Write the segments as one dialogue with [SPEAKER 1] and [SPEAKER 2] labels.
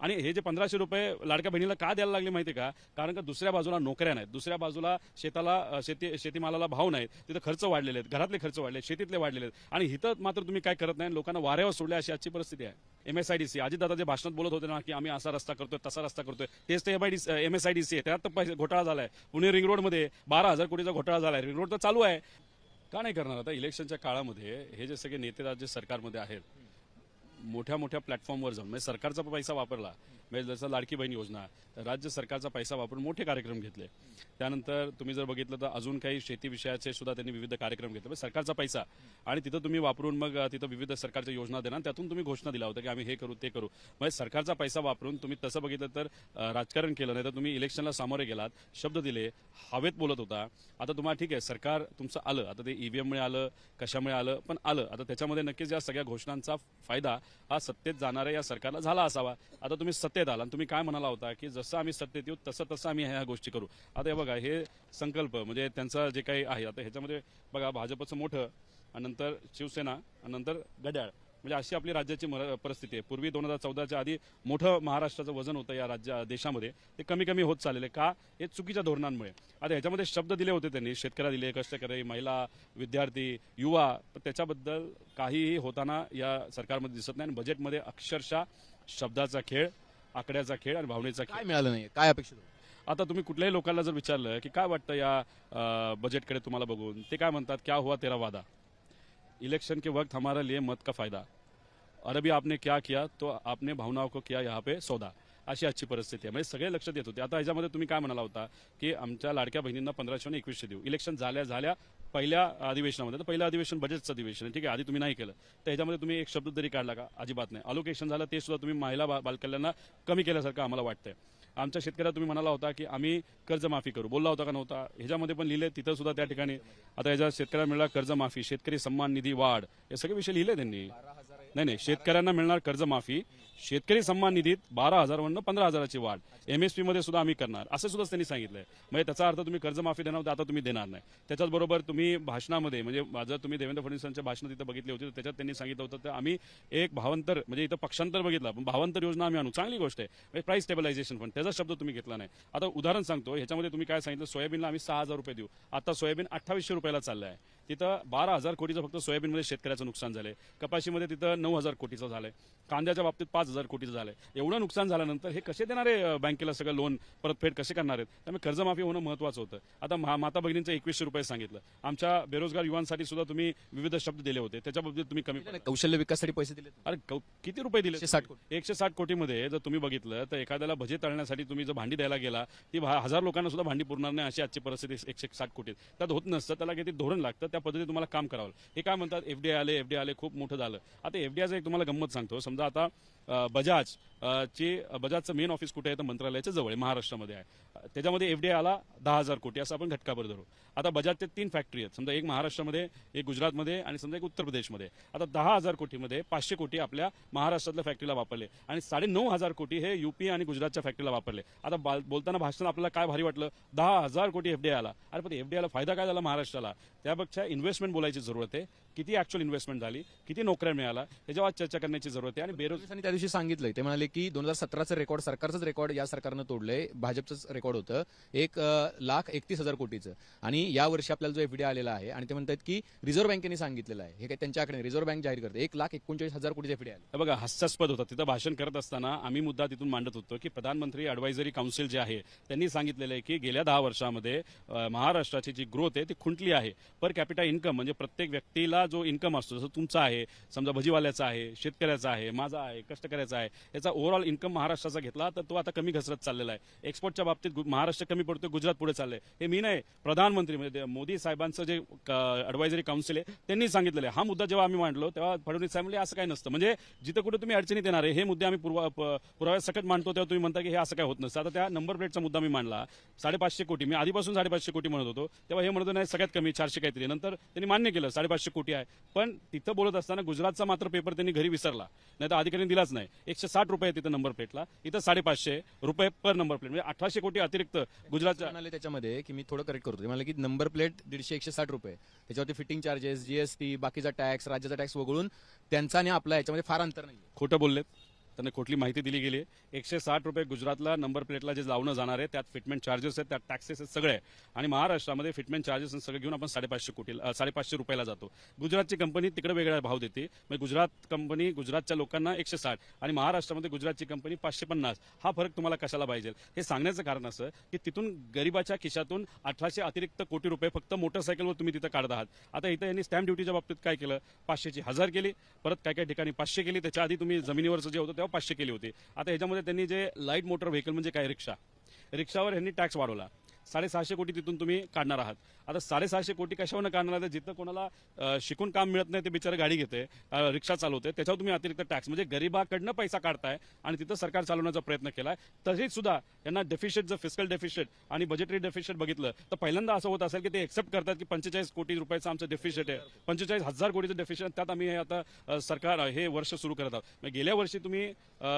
[SPEAKER 1] आणि हे जे पंधराशे रुपये लाडक्या बहिणीला का द्यायला लागले माहिती का? कारण का दुसऱ्या बाजूला नोकऱ्या नाहीत. दुसऱ्या बाजूला शेताला शेती शेतीमालाला भाव नाहीत. तिथं खर्च वाढलेले आहेत. घरातले खर्च वाढले शेतीतले वाढलेले आहेत. आणि हिथं मात्र तुम्ही काय करत नाही. लोकांना वाऱ्यावर सोडले अशी आजची परिस्थिती आहे. एमएसआयडीसी अजितदादा जे भाषणात बोलत होते ना की आम्ही असा रस्ता करतोय तसा रस्ता करतोय. तेच ते एमआयडी एमएसआयडीसी आहे. त्यात तर घोटाळा झालाय. पुणे रिंग रोडमध्ये बारा हजार कोटीचा घोटाळा झालाय. रिंग रोड तर चालू आहे. का नाही करणार? आता इलेक्शनच्या काळामध्ये हे जे सगळे नेते राज्य सरकारमध्ये आहेत मोठ्या मोठ्या प्लॅटफॉर्मवर जाऊन म्हणजे सरकारचा पैसा वापरला. म्हणजे जसं लाडकी बहीण योजना राज्य सरकारचा पैसा वापरून मोठे कार्यक्रम घेतले. त्यानंतर तुम्ही जर बघितलं तर अजून काही शेती विषयाचे सुद्धा त्यांनी विविध कार्यक्रम घेतले. म्हणजे सरकारचा पैसा. आणि तिथं तुम्ही वापरून मग तिथं विविध सरकारच्या योजना देणार त्यातून तुम्ही घोषणा दिला होता की आम्ही हे करू ते करू. म्हणजे सरकारचा पैसा वापरून तुम्ही तसं बघितलं तर राजकारण केलं नाही तर तुम्ही इलेक्शनला सामोरे गेलात शब्द दिले हवेत बोलत होता. आता तुम्हाला ठीक आहे सरकार तुमचं आलं. आता ते ईव्हीएममुळे आलं कशामुळे आलं पण आलं. आता त्याच्यामध्ये नक्कीच या सगळ्या घोषणांचा फायदा हा सत्तेत जाणाऱ्या या सरकारला झाला असावा. आता तुम्ही सत्तेत आला आणि तुम्ही काय म्हणाला होता की जसं आम्ही सत्तेत येऊ तसं तसं आम्ही ह्या गोष्टी करू. आता हे बघा हे संकल्प म्हणजे त्यांचा जे काही आहे आता ह्याच्यामध्ये बघा भाजपचं मोठं नंतर शिवसेना आणि नंतर गड्याळ म्हणजे अशी आपली राज्याची परिस्थिती आहे. पूर्वी दोन हजार चौदाच्या आधी मोठं महाराष्ट्राचं वजन होतं या राज्या देशामध्ये. ते कमी कमी होत चाललेलं का? हे चुकीच्या धोरणांमुळे. आता ह्याच्यामध्ये शब्द दिले होते त्यांनी. शेतकऱ्या दिले कष्टकरी महिला विद्यार्थी युवा. त्याच्याबद्दल काहीही होताना या सरकारमध्ये दिसत नाही. आणि बजेटमध्ये अक्षरशः शब्दाचा खेळ आकड्याचा खेळ आणि भावनेचा खेळ.
[SPEAKER 2] काय मिळालं नाही काय अपेक्षित होतं?
[SPEAKER 1] आता तुम्ही कुठल्याही लोकांना जर विचारलं की काय वाटतं या बजेटकडे तुम्हाला बघून? ते काय म्हणतात? क्या हुआ तेरा वादा? इलेक्शन के वक्त हमारे लिए मत का फायदा। और अभी आपने क्या किया तो आपने भावनाओं को किया यहाँ पे सौदा। अशी आजची परिस्थिती आहे म्हणजे सगळे लक्षात येत होते. आता ह्याच्यामध्ये तुम्ही काय म्हणाला होता की आमच्या लाडक्या बहिणींना पंधराशे आणि एकवीसशे देऊ. इलेक्शन झाल्या झाल्या पहिल्या अधिवेशनामध्ये. तर पहिलं अधिवेशन बजेटचं अधिवेशन आहे. ठीक आहे आधी तुम्ही नाही केलं. तर ह्याच्यामध्ये तुम्ही एक शब्द तरी काढला का? अजिबात नाही. अलोकेशन झालं ते सुद्धा तुम्ही महिला बालकल्याणला कमी केल्यासारखं आम्हाला वाटतंय. आमच्या शेतकऱ्याला तुम्ही म्हणाला होता की आम्ही कर्जमाफी करू. बोलला होता का नव्हता? ह्याच्यामध्ये पण लिहिले तिथं सुद्धा त्या ठिकाणी. आता ह्याच्या शेतकऱ्याला मिळणार कर्जमाफी शेतकरी सन्मान निधी वाढ हे सगळे विषय लिहिले त्यांनी. नाही नाही शेतकऱ्यांना मिळणार कर्जमाफी शेतकरी सन्मान निधीत बारा हजारवरनं पंधरा हजाराची वाढ. एमएसपी मध्ये सुद्धा आम्ही करणार. असं सुद्धा त्यांनी सांगितलंय. म्हणजे त्याचा अर्थ तुम्ही कर्जमाफी देणार होता आता तुम्ही देणार नाही. त्याच्याचबरोबर तुम्ही भाषणामध्ये म्हणजे जर तुम्ही देवेंद्र फडणवीसांच्या भाषण तिथं बघितली होती तर त्याच्यात त्यांनी सांगितलं होतं तर आम्ही एक भावांतर म्हणजे इथं पक्षांतर बघितलं. पण भावांतर योजना आम्ही आणू. चांगली गोष्ट आहे. म्हणजे प्राईस स्टेबलायझेशन पण. त्याचा शब्द तुम्ही घेतला नाही. आता उदाहरण सांगतो. ह्याच्यामध्ये तुम्ही काय सांगितलं? सोयाबीनला आम्ही सहा हजार रुपये देऊ. आता सोयाबीन अठ्ठावीसशे रुपयाला चाललं आहे तिथं बारा हजार कोटीचं फक्त सोयाबीनमध्ये शेतकऱ्याचं नुकसान झालंय. कपाशीमध्ये तिथं नऊ हजार कोटीचं झालंय. कांद्याच्या बाबतीत पाच हजार कोटीचं झालंय. एवढं नुकसान झाल्यानंतर हे कसे देणार आहे बँकेला सगळं लोन परतफेड कसे करणार आहेत? त्यामुळे कर्जमाफी होणं महत्वाचं होतं. आता मा- माता भगिनींचं एकवीसशे रुपये सांगितलं. आमच्या बेरोजगार युवांसाठी सुद्धा तुम्ही विविध शब्द दिले होते. त्याच्या बाबतीत तुम्ही कमी
[SPEAKER 2] कौशल्य विकासासाठी पैसे दिले
[SPEAKER 1] अरे किती रुपये दिले
[SPEAKER 2] 160 कोटी.
[SPEAKER 1] एकशे साठ कोटीमध्ये जर तुम्ही बघितलं तर एखाद्याला भजे तळण्यासाठी तुम्ही जर भांडी द्यायला गेला ती हजार लोकांना सुद्धा भांडी पुरणार नाही अशी आजची परिस्थिती एकशे साठ कोटी त्यात होत नसतं त्याला किती धोरण लागतं त्या पद्धतीने तुम्हाला काम करावं हे काय म्हणतात? एफडीआय आले एफडीआय आले खूप मोठं झालं. आता एफडीआयचं एक तुम्हाला गंमत सांगतो. समजा आता बजाज ची बजाजचं मेन ऑफिस कुठे आहे तर मंत्रालयाच्या जवळ आहे महाराष्ट्रामध्ये आहे. अं, त्याच्यामध्ये एफडीआय आला दहा हजार कोटी असं आपण घटकाभर धरू. आता बजाजचे तीन फॅक्टरी आहेत. समजा एक महाराष्ट्रामध्ये एक गुजरातमध्ये आणि समजा एक उत्तर प्रदेशमध्ये. आता दहा हजार कोटीमध्ये पाचशे कोटी आपल्या महाराष्ट्रातल्या फॅक्टरीला वापरले आणि साडे नऊ हजार कोटी हे युपी आणि गुजरातच्या फॅक्टरीला वापरले. आता बाल- बोलताना भाषण आपल्याला काय भारी वाटलं? दहा हजार कोटी एफडीआय आला. अरे पण एफडीआयला फायदा काय झाला महाराष्ट्राला? त्यापेक्षा इन्व्हेस्टमेंट बोलायची जरूरत आहे. किती ऍक्च्युअल इन्व्हेस्टमेंट झाली किती नोकऱ्या मिळाला याच्यावर चर्चा करण्याची जरूरत आहे. आणि बेरोज
[SPEAKER 2] फडणवीसांनी त्या दिवशी सांगितलंय. ते म्हणाले की दोन हजार सतराचं रेकॉर्ड सरकारचंच रेकॉर्ड या सरकारनं तोडलंय. भाजपचंच रेकॉर्ड होतं. एक लाख एकतीस हजार कोटीचं. आणि या वर्षी आपल्याला जो एफडीआय आलेला आहे आणि ते म्हणतात की रिझर्व्ह बँकेने सांगितलेलं आहे. हे काही त्यांच्याकडे रिझर्व्ह बँक जाहीर करते एक लाख एकोणचाळीस हजार कोटीचं एफडीआय आलं
[SPEAKER 1] बघा हास्यास्पद होता. तिथं भाषण करत असताना आम्ही मुद्दा तिथून मांडत होतो की प्रधानमंत्री अडवायझरी काउन्सिल जे आहे त्यांनी सांगितलेलं आहे की गेल्या दहा वर्षामध्ये महाराष्ट्राची जी ग्रोथ आहे ती खुंटली आहे. पर कॅपिटा इन्कम म्हणजे प्रत्येक व्यक्तीला जो इन्कम असतो जसं तुमचा आहे समजा भजीवाल्याचा आहे शेतकऱ्याचा आहे माझा आहे कष्टकऱ्याचा आहे याचा ओव्हरऑल इन्कम महाराष्ट्राचा घेतला तर तो आता कमी घसरत चाललेला आहे. एक्सपोर्टच्या बाबतीत महाराष्ट्र कमी पडतोय गुजरात पुढे चाललंय. हे मी नाही प्रधानमंत्री म्हणजे मोदी साहेबांचं जे अडवायझरी काउन्सिल आहे त्यांनी सांगितलेलं आहे. हा मुद्दा जेव्हा आम्ही मांडलो तेव्हा फडणवीस साहेब म्हणजे असं काय नसतं. म्हणजे जिथं कुठे तुम्ही अडचणीत येणार आहे हे मुद्दे आम्ही पुराव्या सकट मांडतो तेव्हा तुम्ही म्हणता की हे असं काय होत नसतं. आता त्या नंबर प्लेटचा मुद्दा मी मांडला. साडेपाचशे कोटी मी आधीपासून साडेपाचशे कोटी म्हणत होतो तेव्हा हे म्हणत नाही सगळ्यात कमी चारशे काहीतरी. नंतर त्यांनी मान्य केलं साडेपाचशे कोटी आहे. पण तिथं बोलत असताना गुजरातचा मात्र पेपर त्यांनी घरी विसरला. नाही तर अधिकाऱ्यांनी दिलाच नाही. एकशे साठ रुपये तिथं नंबर प्लेटला इथं साडेपाचशे रुपये पर नंबर प्लेट म्हणजे अठराशे कोटी अतिरिक्त गुजरातच्या
[SPEAKER 2] म्हणाले त्याच्यामध्ये की मी थोडं करेक्ट करतो म्हणाले की नंबर प्लेट दीडशे एकशे साठ रुपये. त्याच्यावरती फिटिंग चार्जेस जीएसटी बाकीचा टॅक्स राज्याचा टॅक्स वगळून त्यांचा आणि आपला याच्यामध्ये फार अंतर नाही
[SPEAKER 1] खोटं बोललेत. त्यांना कुठली माहिती दिली गेली आहे. एकशे साठ रुपये गुजरातला नंबर प्लेटला जे लावणं जाणार आहे त्यात फिटमेंट चार्जेस आहेत त्यात टॅक्सेस आहेत सगळे. आणि महाराष्ट्रामध्ये फिटमेंट चार्जेस सगळं घेऊन आपण साडेपाचशे कोटी साडेपाचशे रुपयाला जातो. गुजरातची कंपनी तिकडे वेगळा भाव देते. म्हणजे गुजरात कंपनी गुजरातच्या लोकांना एकशे साठ आणि महाराष्ट्रामध्ये गुजरातची कंपनी पाचशे पन्नास. हा फरक तुम्हाला कशाला पाहिजे? हे सांगण्याचं कारण असं की तिथून गरिबाच्या खिशातून अठराशे अतिरिक्त कोटी रुपये फक्त मोटरसायकलवर तुम्ही तिथं काढत आहात. आता इथं यांनी स्टॅम्प ड्युटीच्या बाबतीत काय केलं? पाचशेची हजार केली परत काय काय ठिकाणी पाचशे केली. त्याच्या आधी तुम्ही जमिनीवरचं जे होतं तेव्हा पाचशे केली होती. आता ह्याच्यामध्ये त्यांनी जे लाइट मोटर व्हेकल म्हणजे काय? रिक्षा. रिक्षावर यांनी टॅक्स वाढवला. साडेसहाशे कोटी तिथून तुम्ही काढणार आहात. आता साडेसहाशे कोटी कशावर काढणार आहे जिथं कोणाला शिकून काम मिळत नाही ते बिचारे गाडी घेते रिक्षा चालवते त्याच्यावर तुम्ही अतिरिक्त टॅक्स म्हणजे गरीबाकडनं पैसा काढताय आणि तिथं सरकार चालवण्याचा प्रयत्न केलाय. तरी सुद्धा यांना डेफिशिट जर फिस्कल डेफिशिट आणि बजेटरी डेफिशिट बघितलं तर पहिल्यांदा असं होत असेल की ते एक्सेप्ट करतात की पंचेचाळीस कोटी रुपयाचं आमचं डेफिशिट आहे. पंचेचाळीस हजार कोटीचं डेफिशिट त्यात आम्ही हे आता सरकार हे वर्ष सुरू करत आहोत. म्हणजे गेल्या वर्षी तुम्ही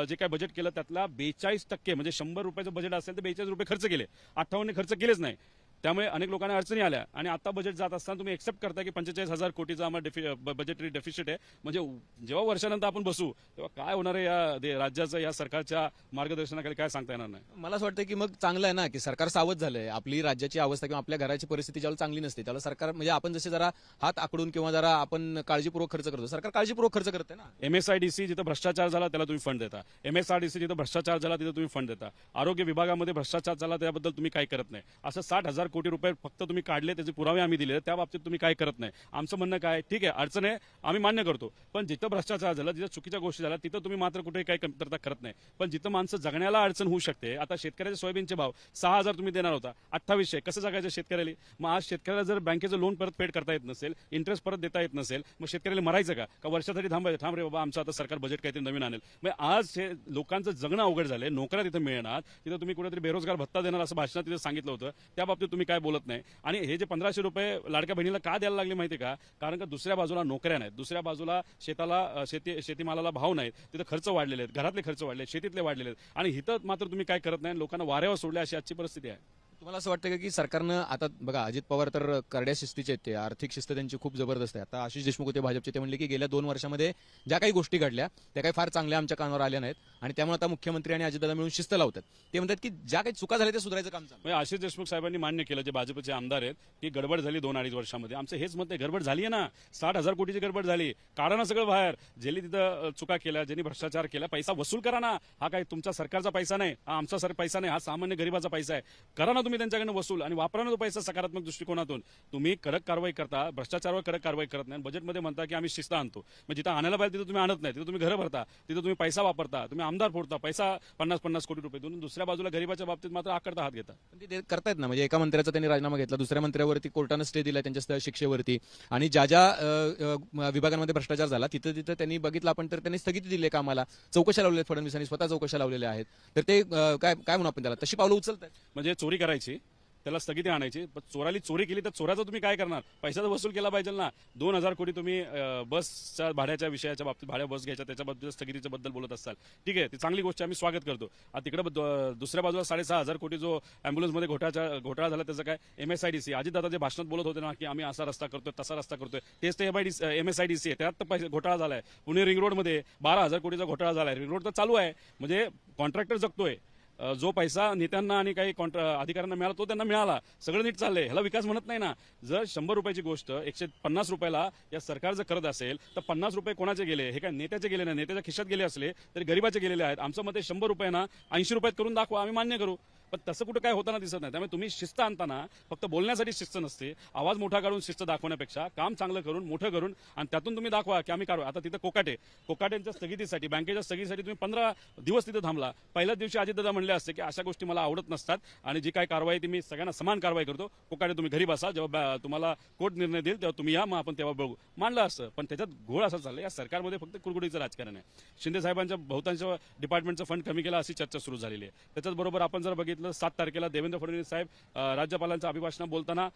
[SPEAKER 1] जे काय बजेट केलं त्यातला बेचाळीस टक्के म्हणजे शंभर रुपयाचं बजेट असेल तर बेचाळीस रुपये खर्च केले. अठ्ठावन्न खर्च केलेच नाही. त्यामुळे अनेक लोकांना अडचणी आल्या. आणि आता बजेट जात असताना तुम्ही एक्सेप्ट करता की पंचेचाळीस हजार कोटीचा आम्हाला डेफि बजेटरी डेफिशिट आहे. म्हणजे जेव्हा वर्षानंतर आपण बसू तेव्हा काय होणार आहे या राज्याचं या सरकारच्या मार्गदर्शनाखाली काय सांगता येणार नाही?
[SPEAKER 2] मला असं वाटतं की मग चांगलं आहे ना की सरकार सावध झालंय. आपली राज्याची अवस्था किंवा आपल्या घराची परिस्थिती ज्यावेळेला चांगली नसते त्याला सरकार म्हणजे आपण जसे जरा हात आकडून किंवा जरा आपण काळजीपूर्वक खर्च करतो सरकार काळजीपूर्वक खर्च करते ना.
[SPEAKER 1] एमएसआयडीसी जिथं भ्रष्टाचार झाला त्याला तुम्ही फंड देता. एमएसआरडीसी जिथं भ्रष्टाचार झाला तिथं तुम्ही फंड देता. आरोग्य विभागामध्ये भ्रष्टाचार झाला त्याबद्दल तुम्ही काय करत नाही. असं साठ हजार कोटी रुपये फक्त तुम्ही काढले त्याचे पुरावे आम्ही दिले त्या बाबतीत तुम्ही काय करत नाही. आमचं म्हणणं काय ठीक आहे अडचण आहे आम्ही मान्य करतो. पण जिथं भ्रष्टाचार झाला जिथं चुकीच्या गोष्टी झाल्या तिथं तुम्ही मात्र कुठे काही कमतरता करत नाही. पण जिथं माणसं जगण्याला अडचण होऊ शकते आता शेतकऱ्याचे सोयाबीनचे भाव सहा हजार तुम्ही देणार होता अठ्ठावीसशे कसं जगायचं शेतकऱ्याला? मग आज शेतकऱ्याला जर बँकेचं लोन परत पेड करता येत नसेल इंटरेस्ट परत देता येत नसेल मग शेतकऱ्याला मरायचं का? का वर्षासाठी थांबायचं थांब रे बाबा आमचं आता सरकार बजेट काहीतरी नवीन आणेल. मग आज हे लोकांचं जगणं अवघड झालंय नोकऱ्या तिथं मिळणार तिथं तुम्ही कुठेतरी बेरोजगार भत्ता देणार असं भाषणात तिथं सांगितलं होतं. त्या बाबतीत मी काय बोलत नाही. आणि हे जे पंधराशे रुपये लाडक्या बहिणीला का द्यायला लागले माहिती का? कारण का दुसऱ्या बाजूला नोकऱ्या नाहीत. दुसऱ्या बाजूला शेताला शेती शेतीमालाला भाव नाहीत. तिथं खर्च वाढलेले आहेत. घरातले खर्च वाढले शेतीतले वाढलेले आहेत. आणि इथं मात्र तुम्ही काय करत नाही लोकांना वाऱ्यावर सोडले अशी आजची परिस्थिती आहे.
[SPEAKER 2] तुम्हाला असं वाटतं का की सरकारनं आता बघा अजित पवार तर करड्या शिस्तीचे आहेत ते आर्थिक शिस्त त्यांची खूप जबरदस्त आहे. आता आशिष देशमुख होते भाजपचे ते म्हणले की गेल्या दोन वर्षामध्ये ज्या काही गोष्टी घडल्या त्या काही फार चांगल्या आमच्या कानावर आल्या नाहीत आणि त्यामुळे आता मुख्यमंत्री आणि अजितदादा मिळून शिस्त लावतात. ते म्हणतात की ज्या काही चुका झाल्या त्या सुधारायचं काम चालू
[SPEAKER 1] म्हणजे आशिष देशमुख साहेबांनी मान्य केलं जे भाजपचे आमदार आहेत की गडबड झाली दोन अडीच वर्षामध्ये. आमचं हेच मत आहे गडबड झाली आहे ना. साठ हजार कोटीची गडबड झाली. काढा ना सगळं बाहेर. ज्यांनी तिथं चुका केल्या ज्यांनी भ्रष्टाचार केला पैसा वसूल करा ना. हा काही तुमचा सरकारचा पैसा नाही हा आमचा सर पैसा नाही हा सामान्य गरीबाचा पैसा आहे. करा ना तुम्ही त्यांच्याकडनं वसूल आणि वापरा ना तो पैसा सकारात्मक दृष्टिकोनातून तुम्ही कडक कारवाई करता भ्रष्टाचारावर कडक कारवाई करत नाही. बजेटमध्ये म्हणता की आम्ही शिस्त आणतो. मग जिथं आणायला पाहिजे तिथं तुम्ही आणत नाही. तिथं तुम्ही घरं भरता तिथं तुम्ही पैसा वापरता तुम्ही आमदार फोडता पैसा पन्नास पन्नास कोटी रुपये देऊन दुसऱ्या बाजूला गरीबाच्या बाबतीत मात्र आकडता हात घेता.
[SPEAKER 2] ते करतायत ना म्हणजे एका मंत्र्याचा त्यांनी राजीनामा घेतला दुसऱ्या मंत्र्यावरती कोर्टानं स्टे दिला त्यांच्या शिक्षेवरती. आणि ज्या ज्या विभागांमध्ये भ्रष्टाचार झाला तिथं तिथं त्यांनी बघितलं आपण तर त्यांनी स्थगिती दिली कामाला. चौकशा आहेत फडणवीसांनी स्वतः चौकशा लावलेल्या आहेत. तर ते काय काय म्हणू आपण त्याला? तशी पावलं उचलत आहेत
[SPEAKER 1] म्हणजे चोरी करायची. त्याला स्थगिती आणायची. पण चोराली चोरी केली तर चोराचा तुम्ही काय करणार? पैसा तर वसूल केला पाहिजे ना. दोन हजार कोटी तुम्ही बसच्या भाड्याच्या विषयाच्या बाबतीत भाड्या बस घ्यायच्या त्याच्याबद्दल स्थगितीच्या बद्दल बोलत असाल. ठीक आहे ती चांगली गोष्ट आम्ही स्वागत करतो. आता तिकडे दुसऱ्या बाजूला साडेसहा हजार कोटी जो अँब्युलन्समध्ये घोटाळा घोटाळा झाला त्याचं काय? एमएसआयडीसी अजितदादा जे भाषणात बोलत होते ना की आम्ही असा रस्ता करतोय तसा रस्ता करतोय तेच ते एमआयडी एमएसआयडीसी आहे. त्यात तर पैसे घोटाळा झालाय. पुणे रिंग रोडमध्ये बारा हजार कोटीचा घोटाळा झालाय. रिंग रोड तर चालू आहे. म्हणजे कॉन्ट्रॅक्टर जगतोय. जो पैसा नेत्यांना आणि काही कॉन्ट्रा अधिकाऱ्यांना मिळाला तो त्यांना मिळाला. सगळं नीट चाललंय. ह्याला विकास म्हणत नाही ना. जर शंभर रुपयाची गोष्ट एकशे पन्नास रुपयाला या सरकार जर करत असेल तर पन्नास रुपये कोणाचे गेले? हे काय नेत्याचे गेले नाही नेत्याच्या खिशात गेले असले तरी गरीबाचे गेलेले आहेत. आमचं मते शंभर रुपयांना ऐंशी रुपयात करून दाखवा. आम्ही मान्य करू. पण तसं कुठं काय होताना दिसत नाही. त्यामुळे तुम्ही शिस्त आणताना फक्त बोलण्यासाठी शिस्त नसते. आवाज मोठा काढून शिस्त दाखवण्यापेक्षा काम चांगलं करून मोठं करून आणि त्यातून तुम्ही दाखवा की आम्ही काढू. आता तिथं कोकाटे. कोकाटेंच्या स्थगितीसाठी बँकेच्या स्थगितीसाठी तुम्ही पंधरा दिवस तिथं थांबला. पहिल्याच दिवशी अजितदादा म्हणले असते की अशा गोष्टी मला आवडत नसतात आणि जी काय कारवाई ती मी सगळ्यांना समान कारवाई करतो. कोकाटे तुम्ही घरी बसा. जेव्हा तुम्हाला कोर्ट निर्णय देईल तेव्हा तुम्ही या मग आपण तेव्हा बघू. मांडलं असतं पण त्याच्यात घोळ असं चाललं या सरकारमध्ये फक्त कुरकुडीचं राजकारण आहे. शिंदे साहेबांच्या बहुतांश डिपार्टमेंटचं फंड कमी केला अशी चर्चा सुरू झालेली आहे. त्याच्याच बरोबर आपण जर बघितलं सात तारखेला देवेंद्र फडणवीस साहेब राज्यपालांच्या अभिभाषणात बोलताना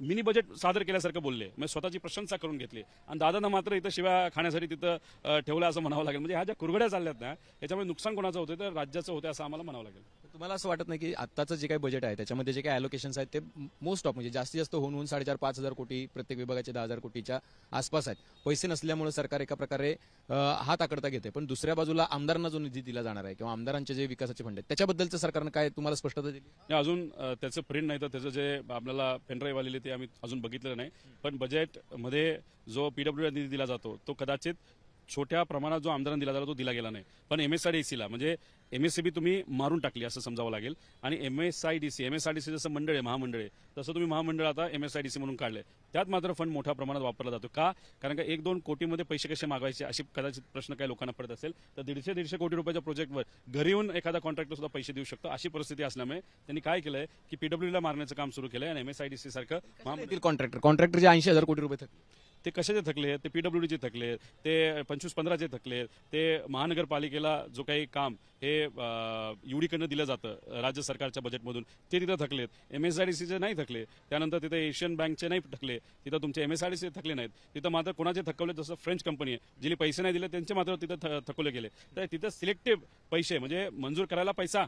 [SPEAKER 1] मिनी बजेट सादर केल्यासारखं बोलले. म्हणजे स्वतःची प्रशंसा करून घेतली. आणि दादांना मात्र इथं शिव्या खाण्यासाठी तिथं ठेवलं असं म्हणावं लागेल. म्हणजे ह्या ज्या कुरघड्या चालल्यात ना याच्यामुळे नुकसान कोणाचं होतं तर राज्याचं होतं असं आम्हाला म्हणावं लागेल.
[SPEAKER 2] तुम्हाला असं वाटत नाही की आत्ताचं जे काही बजेट आहे त्याच्यामध्ये जे काही अलोकेशन्स आहेत ते मोस्ट ऑफ म्हणजे जास्तीत जास्त होऊन होऊन साडेचार पाच हजार कोटी प्रत्येक विभागाचे दहा हजार कोटीच्या आसपास आहेत. पैसे नसल्यामुळे सरकार एका प्रकारे हात आकडता घेते. पण दुसऱ्या बाजूला आमदारांना जो निधी दिला जाणार आहे किंवा आमदारांचे जे विकासाचे फंड आहेत त्याच्याबद्दलचं सरकारनं काय तुम्हाला स्पष्टता दिली?
[SPEAKER 1] अजून त्याचं प्रिंट नाही तर त्याचं जे आपल्याला पेनड्राईव्ह आलेले ते आम्ही अजून बघितलेलं नाही. पण बजेटमध्ये जो पीडब्ल्यू निधी दिला जातो तो कदाचित छोट्या प्रमाणात जो आमदारांना दिला जातो तो दिला गेला नाही. पण एमएसआरडीसीला म्हणजे एमएससीबी तुम्ही मारून टाकली असं समजावं लागेल. आणि एमएसआयडीसी एमएसआरडीसी जसं मंडळ आहे महामंडळ आहे तसं तुम्ही महामंडळ आता एमएसआयडीसी म्हणून काढले त्यात मात्र फंड मोठ्या प्रमाणात वापरला जातो. का? कारण का एक दोन कोटीमध्ये पैसे कसे मागवायचे अशी कदाचित प्रश्न काही लोकांना पडत असेल. तर दीडशे दीडशे कोटी रुपयाच्या प्रोजेक्टवर घरी येऊन एखादा कॉन्ट्रॅक्टर सुद्धा पैसे देऊ शकतो. अशी परिस्थिती असल्यामुळे त्यांनी काय केलंय की पीडब्ल्यूला मारण्याचं काम सुरू केलंय आणि एमएसआयडीसी सारखं
[SPEAKER 2] कॉन्ट्रॅक्टर कॉन्ट्रॅक्टरचे ऐंशी हजार कोटी रुपये थकले.
[SPEAKER 1] ते कशाचे थकले आहेत? ते पीडब्ल्यूडीचे थकले ते पंचवीस पंधराचे थकले आहेत? ते महानगरपालिकेला जो काही काम हे ईडीकडनं दिलं जातं राज्य सरकारच्या बजेटमधून ते तिथं थकलेत सीचे नाही थकले. त्यानंतर तिथे एशियन बँकचे नाही थकले. तिथं तुमचे M S R D C थकले नाहीत. तिथं मात्र कोणाचे थकवले? जसं फ्रेंच कंपनी आहे जिने पैसे नाही दिले त्यांचे मात्र तिथं थ- थकवले गेले. तर तिथं सिलेक्टिव्ह पैसे म्हणजे मंजूर करायला पैसा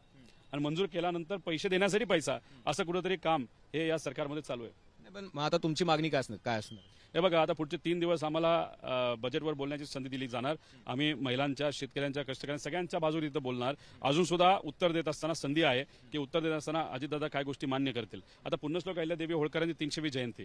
[SPEAKER 1] आणि मंजूर केल्यानंतर पैसे देण्यासाठी पैसा असं कुठंतरी काम हे या सरकारमध्ये चालू आहे.
[SPEAKER 2] पण मग आता तुमची मागणी काय असणार? काय असणार?
[SPEAKER 1] हे बघा आता पुढचे तीन दिवस आम्हाला बजेटवर बोलण्याची संधी दिली जाणार. आम्ही महिलांच्या शेतकऱ्यांच्या कष्टकऱ्यांच्या सगळ्यांच्या बाजूने इथं बोलणार. अजून सुद्धा उत्तर देत असताना संधी आहे की उत्तर देत असताना अजितदादा काय गोष्टी मान्य करतील. आता पुन्हा श्लोक अहिल्यादेवी होळकरांची तीनशेवी जयंती.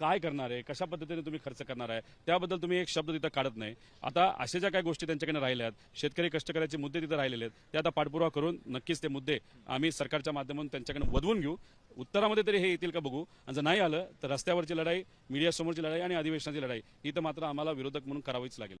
[SPEAKER 1] काय करणार आहे कशा पद्धतीने तुम्ही खर्च करणार आहे त्याबद्दल तुम्ही एक शब्द तिथं काढत नाही. आता अशा ज्या काही गोष्टी त्यांच्याकडे राहिल्या आहेत शेतकरी कष्टकऱ्याचे मुद्दे तिथं राहिलेले आहेत ते आता पाठपुरावा करून नक्कीच ते मुद्दे आम्ही सरकारच्या माध्यमातून त्यांच्याकडे वधवून घेऊ. उत्तरामध्ये तरी हे येतील का बघू? आणि जर नाही आलं तर रस्त्यावरची लढाई मीडियासमोरची लढाई आणि अधिवेशनाची लढाई ही तर मात्र आम्हाला विरोधक म्हणून करावीच लागेल.